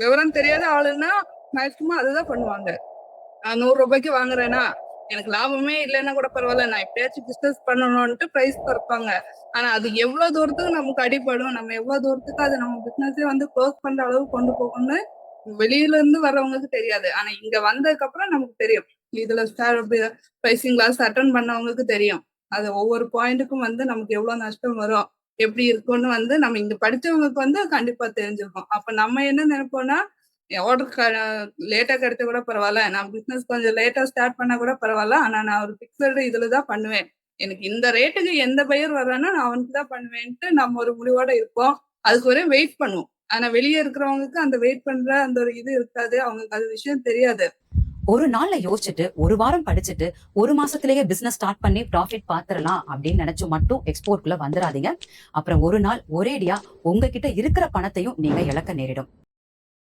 விவரம் தெரியாத ஆளுன்னா மேக்சிமம் அதுதான் பண்ணுவாங்க. நான் நூறு ரூபாய்க்கு வாங்குறேன்னா எனக்கு லாபமே இல்லைன்னா கூட பரவாயில்ல நான் எப்படியாச்சும் பிசினஸ் பண்ணணும்ட்டு பிரைஸ் குறைப்பாங்க. ஆனா அது எவ்வளவு தூரத்துக்கு நமக்கு அடிபடும் நம்ம எவ்வளவு தூரத்துக்கு அது நம்ம பிசினஸே வந்து க்ளோஸ் பண்ற அளவு கொண்டு போகணும்னு வெளியில இருந்து வர்றவங்களுக்கு தெரியாது. ஆனா இங்க வந்ததுக்கு அப்புறம் நமக்கு தெரியும். இதுல பிரைசிங் கிளாஸ் அட்டன் பண்ணவங்களுக்கு தெரியும். அது ஒவ்வொரு பாயிண்ட்டுக்கும் வந்து நமக்கு எவ்வளவு நஷ்டம் வரும். எப்படி இருக்கும்னு வந்து நம்ம இங்க படிச்சவங்களுக்கு வந்து கண்டிப்பா தெரிஞ்சிருக்கும். அப்ப நம்ம என்ன நினைப்போம்னா ஆர்டர் லேட்டா கிடைச்சா கூட பரவாயில்ல. நான் பிசினஸ் கொஞ்சம் லேட்டா ஸ்டார்ட் பண்ணா கூட பரவாயில்ல. ஆனா நான் ஒரு பிக்சடு இதுல தான் பண்ணுவேன். எனக்கு இந்த ரேட்டுக்கு எந்த பயிர் வர்றானோ நான் அவனுக்கு தான் பண்ணுவேன்ட்டு நம்ம ஒரு முடிவோட இருப்போம். அதுக்கு வரையும் வெயிட் பண்ணுவோம். ஆனா வெளியே இருக்கிறவங்களுக்கு அந்த வெயிட் பண்ற அந்த ஒரு இது இருக்காது. அவங்களுக்கு அது விஷயம் தெரியாது. ஒரு நாள்ல யோசிச்சுட்டு ஒரு வாரம் படிச்சுட்டு ஒரு மாசத்திலேயே பிசினஸ் ஸ்டார்ட் பண்ணி ப்ராஃபிட் பாத்துரலாம் அப்படின்னு நினைச்சு மட்டும் எக்ஸ்போர்ட்குள்ள வந்துடாதீங்க. அப்புறம் ஒரு நாள் ஒரேடியா உங்ககிட்ட இருக்கிற பணத்தையும் நீங்க இழக்க நேரிடும்.